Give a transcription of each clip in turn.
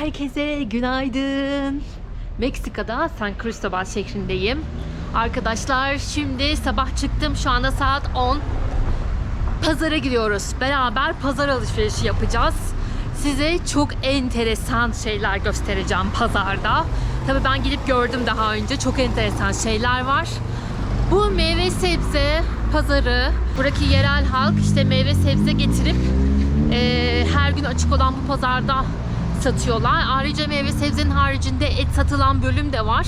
Herkese günaydın. Meksika'da San Cristobal şehrindeyim. Arkadaşlar şimdi sabah çıktım. Şu anda saat 10. Pazara gidiyoruz. Beraber pazar alışverişi yapacağız. Size çok enteresan şeyler göstereceğim pazarda. Tabii ben gidip gördüm daha önce. Çok enteresan şeyler var. Bu meyve sebze pazarı, buradaki yerel halk işte meyve sebze getirip eee, her gün açık olan bu pazarda satıyorlar. Ayrıca meyve sebzenin haricinde et satılan bölüm de var.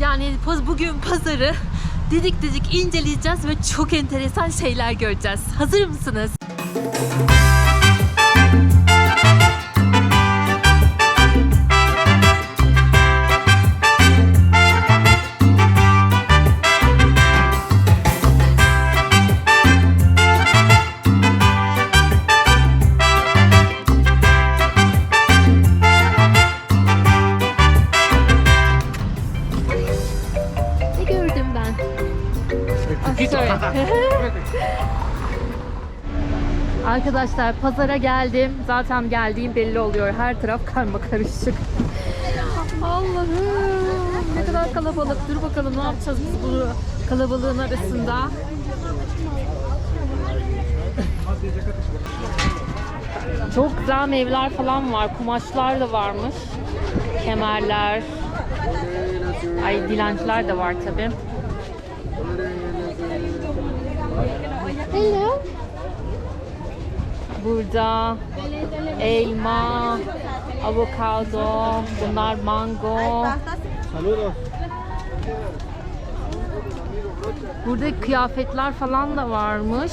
Yani paz- bugün pazarı didik didik inceleyeceğiz ve çok enteresan şeyler göreceğiz. Hazır mısınız? Arkadaşlar pazara geldim. Zaten geldiğim belli oluyor. Her taraf karma karışık. Allah'ım ne kadar kalabalık. Dur bakalım ne yapacağız biz bu kalabalığın arasında. Çok güzel meyveler falan var. Kumaşlar da varmış. Kemerler. Ay dilenciler de var tabi. Hello. Burada elma, avokado, bunlar mango. Burada kıyafetler falan da varmış.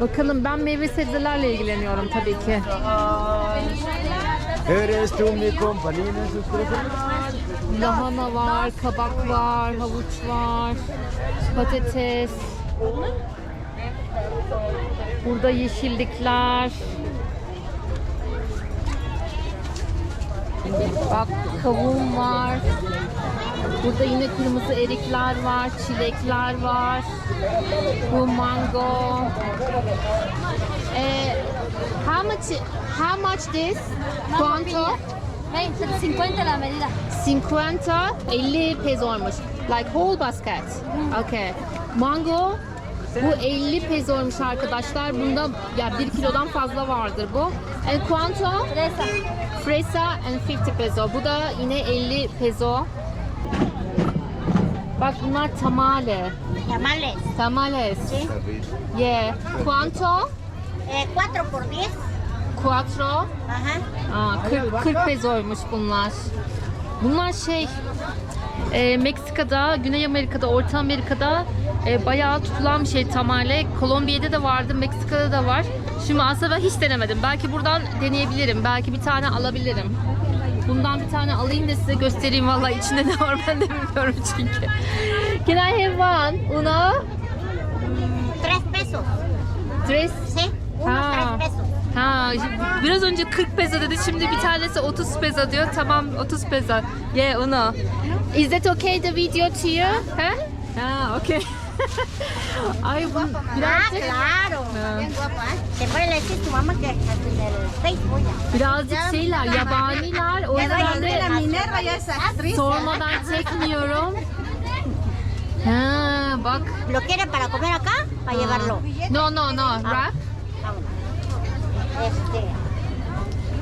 Bakalım ben meyve sebzelerle ilgileniyorum tabii ki. Lahana var, kabak var, havuç var, patates. Burada yeşillikler. Bak kavun var. Burada yine kırmızı erikler var, çilekler var. Bu mango. Eh, how much how much this? Quanto? 50 la medida. 50 50 pezoymuş. Like whole basket. Okay. Mango bu 50 pezoymuş arkadaşlar. Bunda ya 1 kilodan fazla vardır bu. And quanto? Fresa. Fresa and 50 peso. Bu da yine 50 peso. Bak bunlar tamale. Tamales. Tamales. ¿sí? Yeah. Quanto? Eh, 4 por 10. Quattro. Ajá. Aa, 40, 40 pezoymuş bunlar. Bunlar şey e, Meksika'da, Güney Amerika'da, Orta Amerika'da e, bayağı tutulan bir şey tamale. Kolombiya'da da vardı, Meksika'da da var. Şimdi aslında ben hiç denemedim. Belki buradan deneyebilirim. Belki bir tane alabilirim. Bundan bir tane alayım da size göstereyim. Vallahi içinde ne var ben de bilmiyorum çünkü. Can I have one? Uno? 3 pesos. Tres? ¿Sí? Uno. 3 pesos. Ha, biraz önce 40 peso dedi. Şimdi bir tanesi 30 peso diyor. Tamam 30 peso. Yeah, uno. Is that okay the video to you? Ha? Ha, okay. Ay bu Ah, birazcık, claro. Ah. Guapo, ¿eh? Te puede decir tu mamá que en el Facebook ya. birazcık şeyler, yabaniler. O yüzden de sormadan çekmiyorum. Ha, bak. ¿Lo quiere para comer acá? Para llevarlo. No, no, no. Wrap. Vámonos. Este.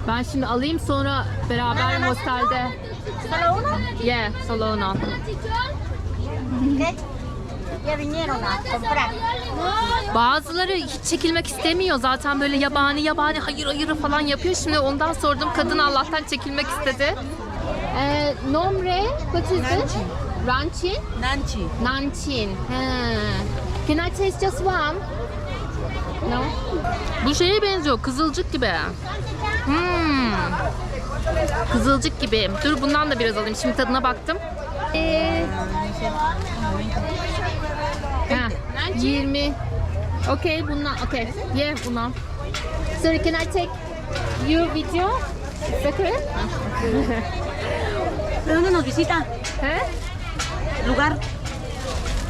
Ben şimdi alayım sonra beraber hostelde. ¿Solo uno? Yeah, solo uno. ¿Qué? Ya vinieron a comprar. Bazıları hiç çekilmek istemiyor. Zaten böyle yabani yabani hayır hayır falan yapıyor. Şimdi ondan sordum. Kadın Allah'tan çekilmek istedi. Ee, nombre, what is it? Ranchin? Nanchi. Nanchin. He. Can I taste just one? No. Bu şeye benziyor. Kızılcık gibi. Hmm. Kızılcık gibi. Dur bundan da biraz alayım. Şimdi tadına baktım. Ee, ha, 20. Okay, bundan. Okay. Yeah, bundan. Sorry, can I take your video? Is that correct? ¿De dónde nos visita? He? Lugar.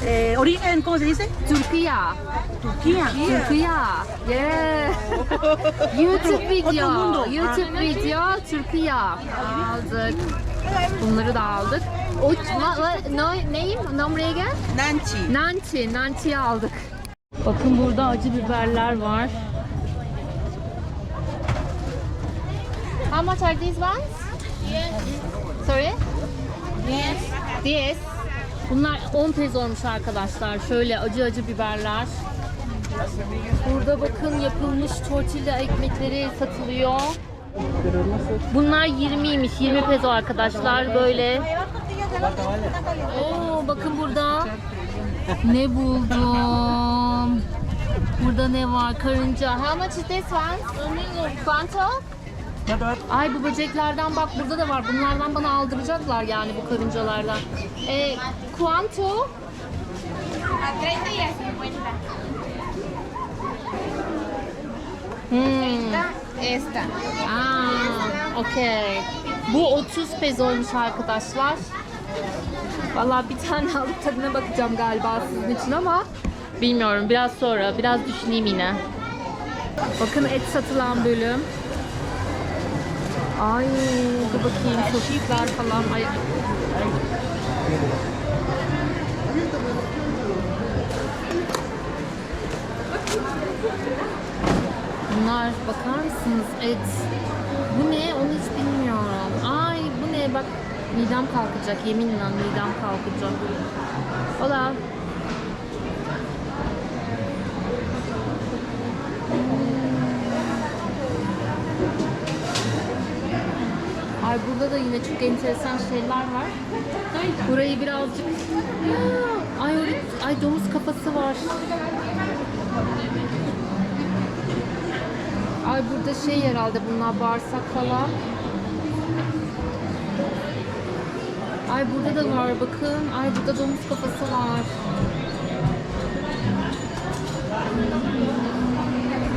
Eh, origen, ¿cómo se dice? Türkiye. Turquía. Türkiye. Yeah. YouTube video. YouTube video Türkiye. Aldık. Bunları da aldık. O ma, ma, no, neyim? Nomreye gel. Nanchi. Nanti. Nanti'yi aldık. Bakın burada acı biberler var. How much are these ones? Sorry? Yes. This. Bunlar 10 pezoymuş arkadaşlar. Şöyle acı acı biberler. Burada bakın yapılmış tortilla ekmekleri satılıyor. Bunlar 20'ymiş. 20 pezo arkadaşlar. Böyle. Oo, bakın burada ne buldum. Burada ne var? Karınca. How much is this one? Quanto? Ay bu böceklerden bak burada da var. Bunlardan bana aldıracaklar yani bu karıncalardan. E, quanto? A 30 y a 50. Hmm. Esta. Aa, okey. Bu 30 pezoymuş arkadaşlar. Vallahi bir tane alıp tadına bakacağım galiba sizin için ama bilmiyorum biraz sonra biraz düşüneyim yine. Bakın et satılan bölüm. Ay dur bakayım sosisler falan. Ay. Bunlar bakar mısınız et? Bu ne? Onu hiç bilmiyorum. Ay bu ne? Bak midem kalkacak. Yeminle midem kalkacak. Hola. Ay burada da yine çok enteresan şeyler var. Burayı birazcık... Ay, ay domuz kafası var. Ay burada şey herhalde bunlar bağırsak falan. Ay burada da var bakın. Ay burada domuz kafası var.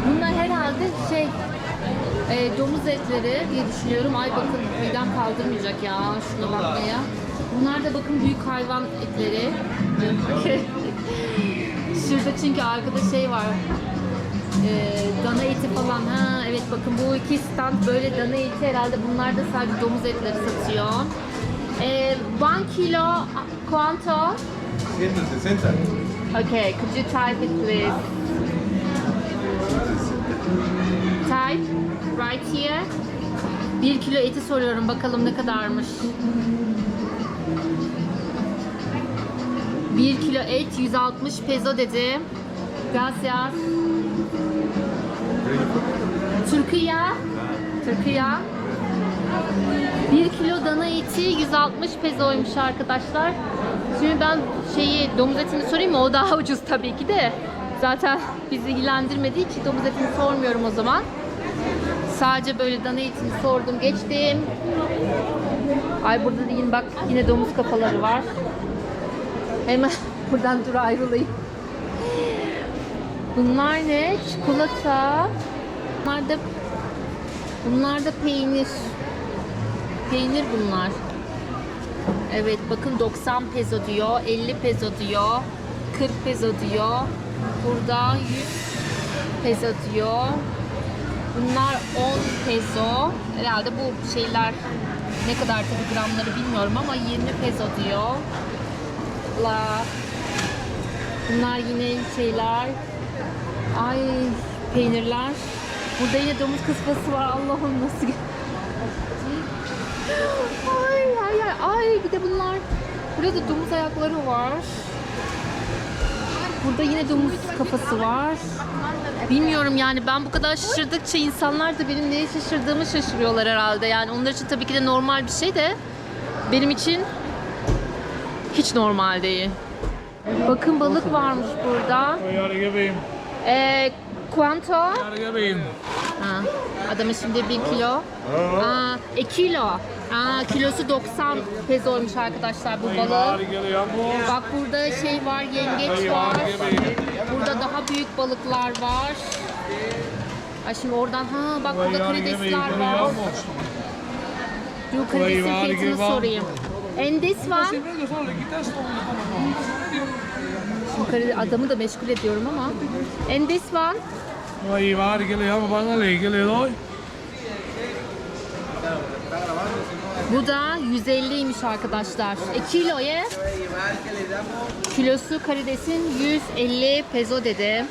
Bunlar herhalde şey e, domuz etleri diye düşünüyorum. Ay bakın midem kaldırmayacak ya şuna bakmaya. Bunlar da bakın büyük hayvan etleri. Şurada çünkü arkada şey var. Ee, dana eti falan. Ha evet bakın bu iki stand böyle dana eti herhalde bunlar da sadece domuz etleri satıyor. Ee, one kilo quanto? 160. Okay, could you type it please? Type right here. Bir kilo eti soruyorum bakalım ne kadarmış. Bir kilo et 160 peso dedi. Gracias. Türkiye. Türkiye. 1 kilo dana eti 160 pezoymuş arkadaşlar. Şimdi ben şeyi domuz etini sorayım mı? O daha ucuz tabii ki de. Zaten bizi ilgilendirmediği için domuz etini sormuyorum o zaman. Sadece böyle dana etini sordum, geçtim. Ay burada da yine bak yine domuz kafaları var. Hemen buradan dur ayrılayım. Bunlar ne? Çikolata. Bunlar da bunlar da peynir. Peynir bunlar. Evet bakın 90 peso diyor, 50 peso diyor, 40 peso diyor. Burada 100 peso diyor. Bunlar 10 peso. Herhalde bu şeyler ne kadar tabii gramları bilmiyorum ama 20 peso diyor. La. Bunlar yine şeyler. Ay peynirler. Burada yine domuz kısması var. Allah'ım nasıl Ay ay ay ay bir de bunlar. Burada da domuz ayakları var. Burada yine domuz kafası var. Bilmiyorum yani ben bu kadar şaşırdıkça insanlar da benim neye şaşırdığımı şaşırıyorlar herhalde. Yani onlar için tabii ki de normal bir şey de benim için hiç normal değil. Bakın balık varmış burada. Vi. Ee, vi. Ha, adamın şimdi bir kilo. Aa, e kilo. Aa, kilosu 90 pezoymuş arkadaşlar bu jag. Bak burada şey var, yengeç var. Burada daha büyük balıklar var. Ay şimdi oradan ha bak burada karidesler var. Dur karidesin fiyatını sorayım. And this one? Şimdi karı- adamı da meşgul ediyorum ama. And this one? Liều mà ba nó lì cái liều thôi Bu da 150'ymiş arkadaşlar. E kiloya? Kilosu karidesin 150 peso dedi.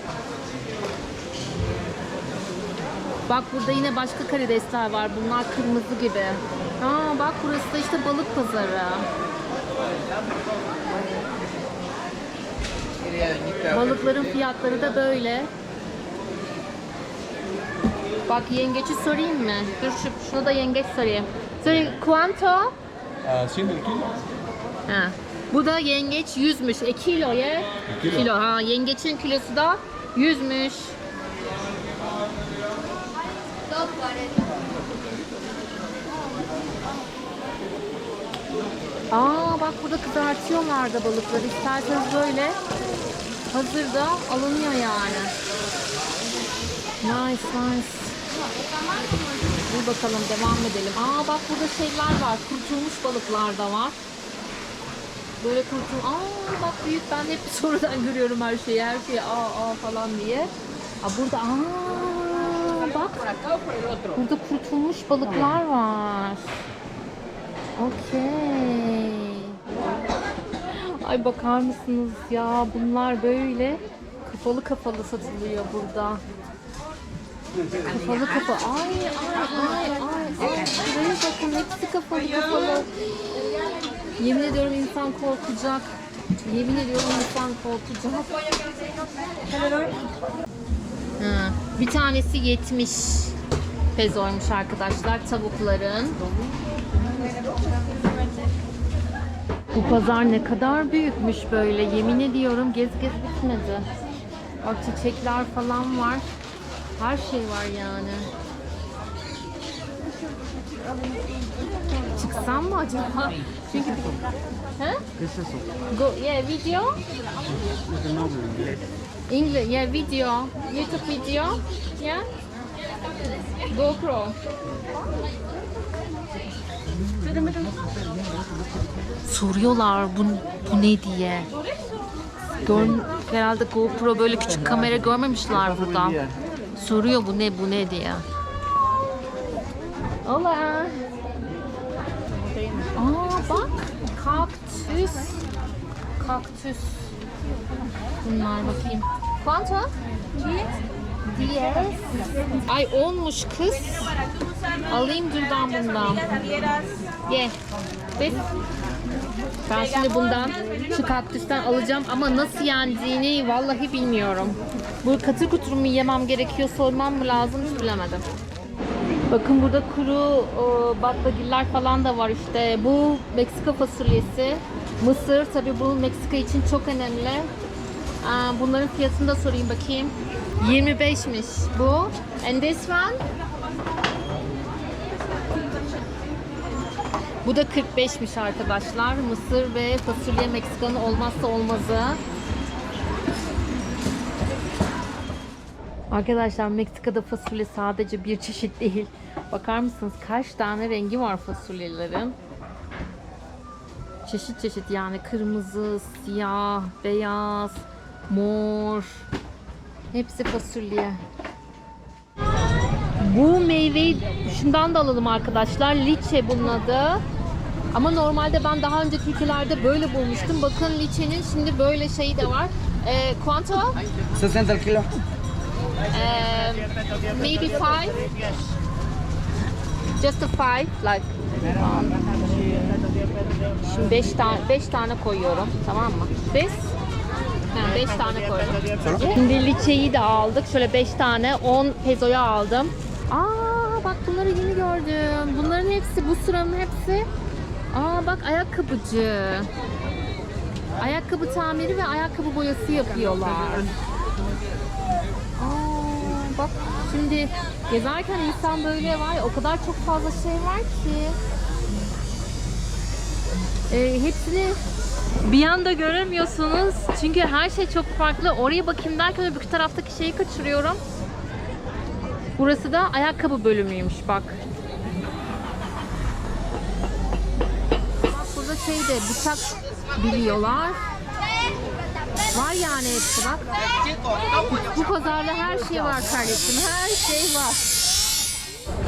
Bak burada yine başka karidesler var. Bunlar kırmızı gibi. Aa bak burası da işte balık pazarı. Balıkların fiyatları da böyle. Bak yengeci sorayım mı? Dur şu, şuna da yengeç sorayım. Sorry, à, Xin được kilo Ha. Bu da yengeç 100'müş. E kiloya? Kilo. Kilo. Ha, yengeçin kilosu da 100'müş. Aa bak burada kızartıyorlar da balıkları. İsterseniz böyle hazır da alınıyor yani. Nice nice. Dur bakalım devam edelim. Aa bak burada şeyler var. Kurtulmuş balıklar da var. Böyle kurtul. Aa bak büyük ben hep sonradan görüyorum her şeyi. Her şeyi aa aa falan diye. Aa burada aa bak. Burada kurtulmuş balıklar var. Okey. Ay bakar mısınız ya bunlar böyle kapalı kapalı satılıyor burada. Kapalı kapalı. Ay ay ay ay. ay. Şuraya bakın hepsi kapalı kapalı. Yemin ediyorum insan korkacak. Yemin ediyorum insan korkacak. Ha, bir tanesi 70 pezoymuş arkadaşlar tavukların. Bu pazar ne kadar büyükmüş böyle. Yemin ediyorum gez gez bitmedi. Bak çiçekler falan var. Her şey var yani. Çıksam mı acaba? Çünkü He? ¿Qué es eso? Go yeah video. English yeah video. YouTube video. Yeah. GoPro. Soruyorlar bu, bu ne diye. Gör, herhalde GoPro böyle küçük kamera görmemişler burada. Soruyor bu ne bu ne diye. Hola. Aa bak kaktüs. Kaktüs. Bunlar bakayım. Quanto? Diez. Ay olmuş kız. Alayım ben bundan. Ye. Biz. Ben şimdi bundan şu kaktüsten alacağım ama nasıl yendiğini vallahi bilmiyorum. Bu katır kutur mu yemem gerekiyor sormam mı lazım hiç bilemedim. Bakın burada kuru e, baklagiller falan da var işte. Bu Meksika fasulyesi. Mısır tabi bu Meksika için çok önemli. Bunların fiyatını da sorayım bakayım. 25'miş bu. And this one? Bu da 45'miş arkadaşlar. Mısır ve fasulye Meksika'nın olmazsa olmazı. Arkadaşlar Meksika'da fasulye sadece bir çeşit değil. Bakar mısınız kaç tane rengi var fasulyelerin? Çeşit çeşit yani kırmızı, siyah, beyaz, mor. Hepsi fasulye. Bu meyveyi şundan da alalım arkadaşlar. Liçe bunun adı. Ama normalde ben daha önceki ülkelerde böyle bulmuştum. Bakın liçenin şimdi böyle şeyi de var. Ee, quanto? 60 el kilo. Um, maybe five. Just a five, like. Um, şimdi beş tane beş tane koyuyorum, tamam mı? Beş. Yani beş tane koydum. Şimdi liçeyi de aldık. Şöyle beş tane 10 pezoya aldım. Aa bak bunları yeni gördüm. Bunların hepsi bu sıranın hepsi. Aa bak ayakkabıcı. Ayakkabı tamiri ve ayakkabı boyası yapıyorlar. Aa, bak şimdi gezerken insan böyle var ya o kadar çok fazla şey var ki. Ee, hepsini bir anda göremiyorsunuz. Çünkü her şey çok farklı. Oraya bakayım derken öbür taraftaki şeyi kaçırıyorum. Burası da ayakkabı bölümüymüş bak. Bak burada şey de bıçak biliyorlar. Var yani hepsi bak. Bu pazarda her şey var kardeşim. Her şey var.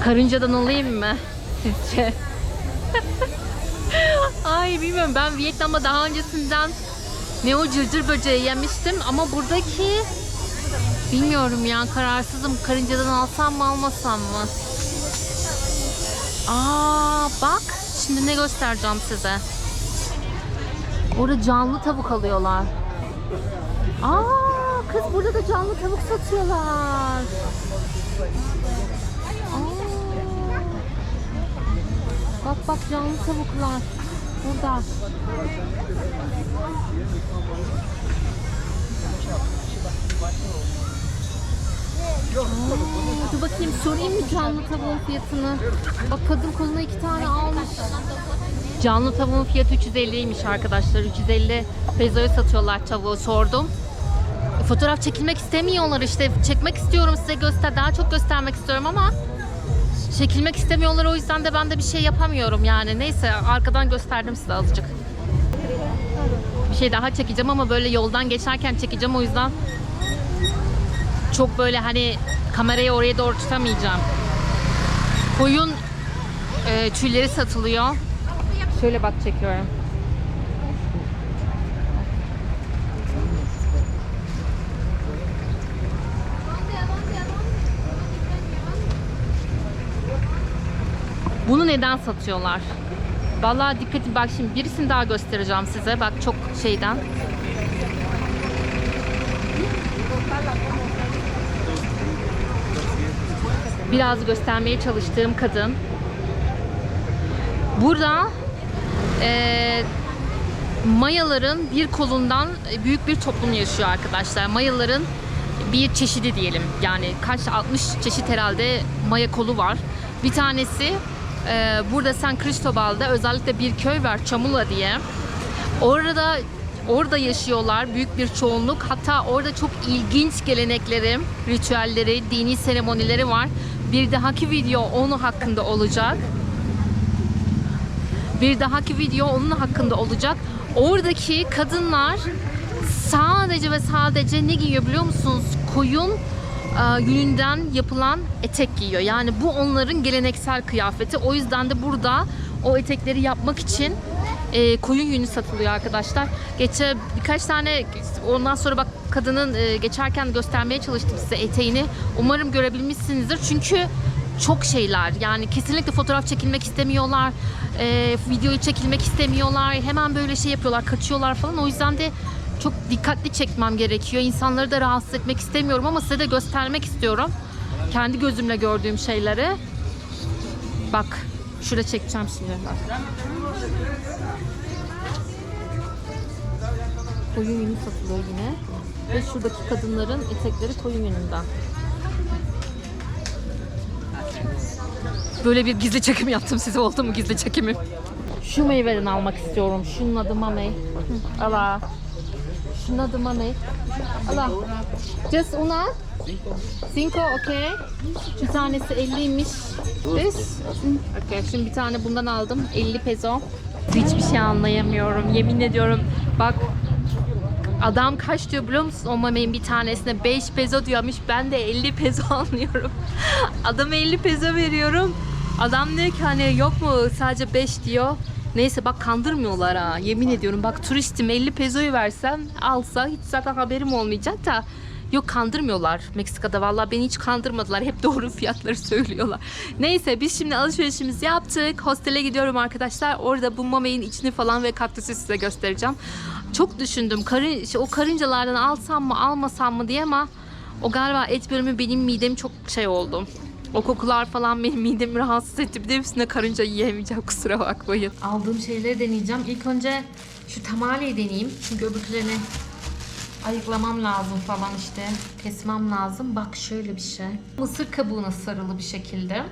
Karıncadan alayım mı sizce? Ay bilmiyorum ben Vietnam'da daha öncesinden ne o cırcır böceği yemiştim ama buradaki bilmiyorum ya kararsızım karıncadan alsam mı almasam mı? Aa bak şimdi ne göstereceğim size. Orada canlı tavuk alıyorlar. Aa kız burada da canlı tavuk satıyorlar. Aa. Bak bak canlı tavuklar. Burada. Aa, dur bakayım sorayım mı canlı tavuğun fiyatını? Bak kadın koluna iki tane almış. Canlı tavuğun fiyatı 350'ymiş arkadaşlar. 350 pezoya satıyorlar tavuğu sordum. Fotoğraf çekilmek istemiyorlar işte. Çekmek istiyorum size göster. Daha çok göstermek istiyorum ama çekilmek istemiyorlar o yüzden de ben de bir şey yapamıyorum yani. Neyse arkadan gösterdim size azıcık. Bir şey daha çekeceğim ama böyle yoldan geçerken çekeceğim o yüzden çok böyle hani kamerayı oraya doğru tutamayacağım. Koyun e, tüyleri satılıyor. Şöyle bak çekiyorum. Bunu neden satıyorlar? Vallahi dikkatim bak şimdi birisini daha göstereceğim size. Bak çok şeyden. Biraz göstermeye çalıştığım kadın. Burada eee Mayaların bir kolundan büyük bir toplum yaşıyor arkadaşlar. Mayaların bir çeşidi diyelim. Yani kaç 60 çeşit herhalde Maya kolu var. Bir tanesi e, burada San Cristobal'da özellikle bir köy var Chamula diye. Orada orada yaşıyorlar büyük bir çoğunluk. Hatta orada çok ilginç gelenekleri, ritüelleri, dini seremonileri var. Bir dahaki video onu hakkında olacak. Bir dahaki video onun hakkında olacak. Oradaki kadınlar sadece ve sadece ne giyiyor biliyor musunuz? Koyun e, yününden yapılan etek giyiyor. Yani bu onların geleneksel kıyafeti. O yüzden de burada o etekleri yapmak için e, koyun yünü satılıyor arkadaşlar. Geçe birkaç tane ondan sonra bak kadının e, geçerken göstermeye çalıştım size eteğini. Umarım görebilmişsinizdir. Çünkü çok şeyler. Yani kesinlikle fotoğraf çekilmek istemiyorlar e, videoyu çekilmek istemiyorlar. Hemen böyle şey yapıyorlar kaçıyorlar falan. O yüzden de çok dikkatli çekmem gerekiyor. İnsanları da rahatsız etmek istemiyorum ama size de göstermek istiyorum. Kendi gözümle gördüğüm şeyleri. Bak şurada çekeceğim şimdi. Koyun yünü satılıyor yine. Ve şuradaki kadınların etekleri koyun yününden Böyle bir gizli çekim yaptım size oldu mu gizli çekimim? Şu meyveden almak istiyorum. Şunun adı Mamey. Ala. Şunun adı Mamey. Ala. Just una? Cinco, okay. Bir tanesi 50'ymiş. This? Okay, şimdi bir tane bundan aldım. 50 peso. Hiçbir şey anlayamıyorum. Yemin ediyorum. Bak Adam kaç diyor biliyor musun o mameyin bir tanesine 5 peso diyormuş ben de 50 peso anlıyorum. Adam 50 peso veriyorum. Adam diyor ki hani yok mu sadece 5 diyor. Neyse bak kandırmıyorlar ha yemin ediyorum bak turistim 50 pesoyu versem alsa hiç zaten haberim olmayacak da Yok kandırmıyorlar Meksika'da vallahi beni hiç kandırmadılar. Hep doğru fiyatları söylüyorlar. Neyse biz şimdi alışverişimizi yaptık. Hostele gidiyorum arkadaşlar. Orada bu mameyin içini falan ve kaktüsü size göstereceğim. Çok düşündüm. Karın, o karıncalardan alsam mı almasam mı diye ama o galiba et bölümü benim midem çok şey oldu. O kokular falan benim midemi rahatsız etti. Bir de üstüne karınca yiyemeyeceğim kusura bakmayın. Aldığım şeyleri deneyeceğim. İlk önce şu tamaleyi deneyeyim. Çünkü öbürlerini ayıklamam lazım falan işte. Kesmem lazım. Bak şöyle bir şey. Mısır kabuğuna sarılı bir şekilde.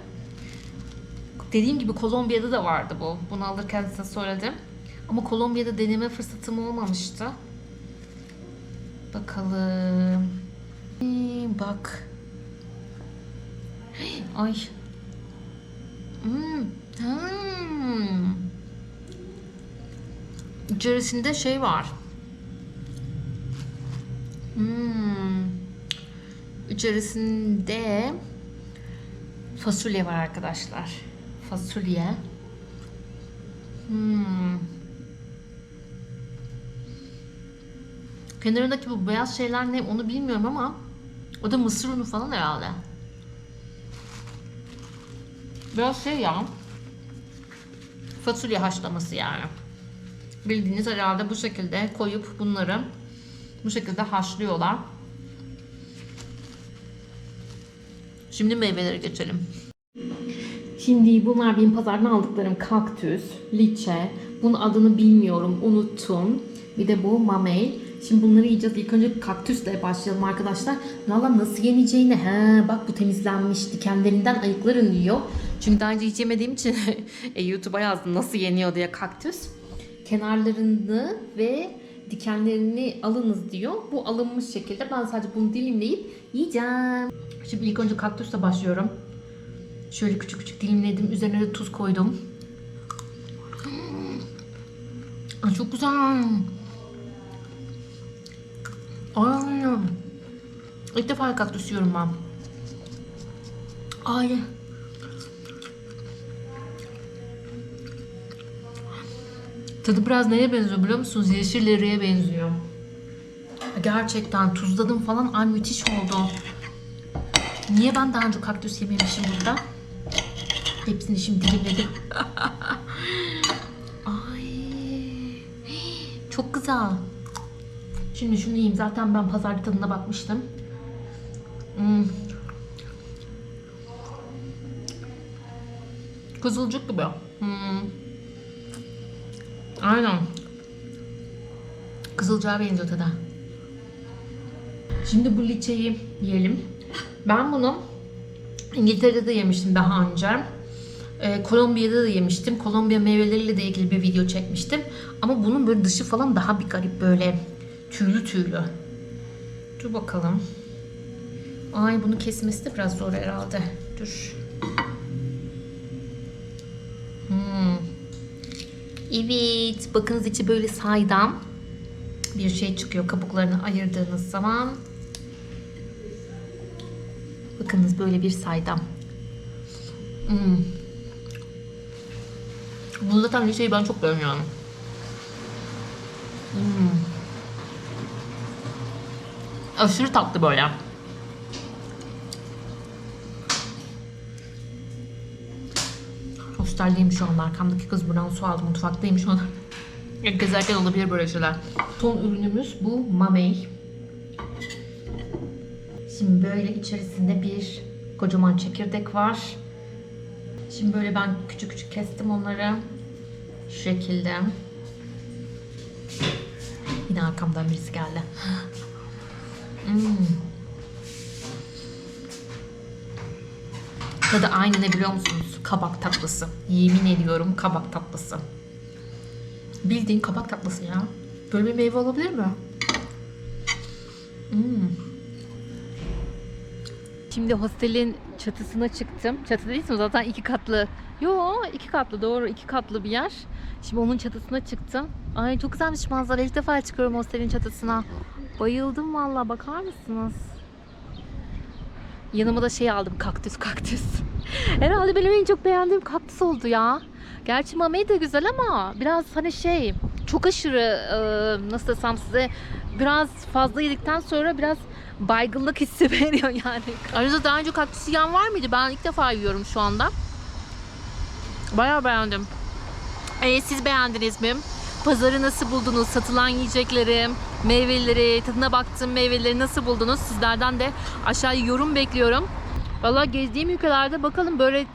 Dediğim gibi Kolombiya'da da vardı bu. Bunu alırken size söyledim. Ama Kolombiya'da deneme fırsatım olmamıştı. Bakalım. Hmm, bak. Ay. Hmm. Hmm. İçerisinde şey var. İçerisinde fasulye var arkadaşlar. Fasulye. Hmm. Kenarındaki bu beyaz şeyler ne onu bilmiyorum ama o da mısır unu falan herhalde. Biraz şey ya. Fasulye haşlaması yani. Bildiğiniz herhalde bu şekilde koyup bunları bu şekilde haşlıyorlar. Şimdi meyvelere geçelim. Şimdi bunlar benim pazardan aldıklarım kaktüs, liçe. Bunun adını bilmiyorum, unuttum. Bir de bu mamey. Şimdi bunları yiyeceğiz. İlk önce kaktüsle başlayalım arkadaşlar. Valla nasıl yeneceğini. He bak bu temizlenmiş. Dikenlerinden ayıkların yiyor. Çünkü daha önce hiç yemediğim için e, YouTube'a yazdım nasıl yeniyor diye kaktüs. Kenarlarını ve dikenlerini alınız diyor. Bu alınmış şekilde ben sadece bunu dilimleyip yiyeceğim. Şimdi ilk önce kaktüsle başlıyorum. Şöyle küçük küçük dilimledim. Üzerine de tuz koydum. Çok güzel. Ay. İlk defa kaktüs yiyorum ben. Ay. Tadı biraz neye benziyor biliyor musunuz? Yeşilleriye benziyor. Gerçekten tuzladım falan. Ay müthiş oldu. Niye ben daha önce kaktüs yememişim burada? Hepsini şimdi dilimledim. Ay. Çok güzel. Şimdi şunu yiyeyim. Zaten ben pazarda tadına bakmıştım. Hmm. Kızılcık gibi. Hmm. Aynen. Kızılcığa benziyor tadı. Şimdi bu liçeyi yiyelim. Ben bunu İngiltere'de de yemiştim daha önce. Ee, Kolombiya'da da yemiştim. Kolombiya meyveleriyle de ilgili bir video çekmiştim. Ama bunun böyle dışı falan daha bir garip böyle tüylü tüylü. Dur bakalım. Ay bunu kesmesi de biraz zor herhalde. Dur. Hmm. Evet. Bakınız içi böyle saydam bir şey çıkıyor kabuklarını ayırdığınız zaman. Bakınız böyle bir saydam. Hmm. Bu zaten liseyi ben çok beğeniyorum. Hmm. Aşırı tatlı böyle. Hosterdeyim şu anda. Arkamdaki kız buradan su aldı. Mutfaktayım şu an. Gezerken olabilir böyle şeyler. Son ürünümüz bu mamey. Şimdi böyle içerisinde bir kocaman çekirdek var. Şimdi böyle ben küçük küçük kestim onları. Şu şekilde. Yine arkamdan birisi geldi. Hmm. Tadı aynı ne biliyor musunuz? Kabak tatlısı. Yemin ediyorum kabak tatlısı. Bildiğin kabak tatlısı ya. Böyle bir meyve olabilir mi? Hmm. Şimdi hostelin çatısına çıktım. Çatı değil mi? Zaten iki katlı. Yo iki katlı doğru iki katlı bir yer. Şimdi onun çatısına çıktım. Ay çok güzelmiş manzara. İlk defa çıkıyorum hostelin çatısına. Bayıldım valla bakar mısınız? Yanıma da şey aldım kaktüs kaktüs. Herhalde benim en çok beğendiğim kaktüs oldu ya. Gerçi mamey de güzel ama biraz hani şey çok aşırı e, nasıl desem size biraz fazla yedikten sonra biraz baygınlık hissi veriyor yani. Ayrıca daha önce kaktüs yiyen var mıydı? Ben ilk defa yiyorum şu anda. Bayağı beğendim. E, siz beğendiniz mi? Pazarı nasıl buldunuz? Satılan yiyecekleri, meyveleri, tadına baktığım meyveleri nasıl buldunuz? Sizlerden de aşağıya yorum bekliyorum. Valla gezdiğim ülkelerde bakalım böyle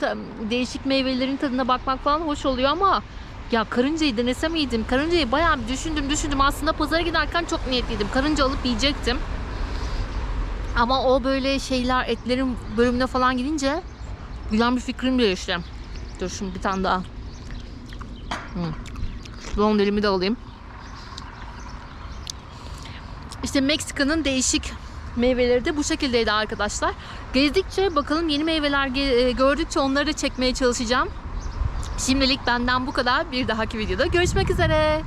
değişik meyvelerin tadına bakmak falan hoş oluyor ama ya karıncayı denese miydim? Karıncayı bayağı düşündüm düşündüm. Aslında pazara giderken çok niyetliydim. Karınca alıp yiyecektim. Ama o böyle şeyler etlerin bölümüne falan gidince güzel bir fikrim değişti. Dur şimdi bir tane daha. Hmm. Blondlerimi de alayım. İşte Meksika'nın değişik meyveleri de bu şekildeydi arkadaşlar. Gezdikçe bakalım yeni meyveler e, gördükçe onları da çekmeye çalışacağım. Şimdilik benden bu kadar. Bir dahaki videoda görüşmek üzere.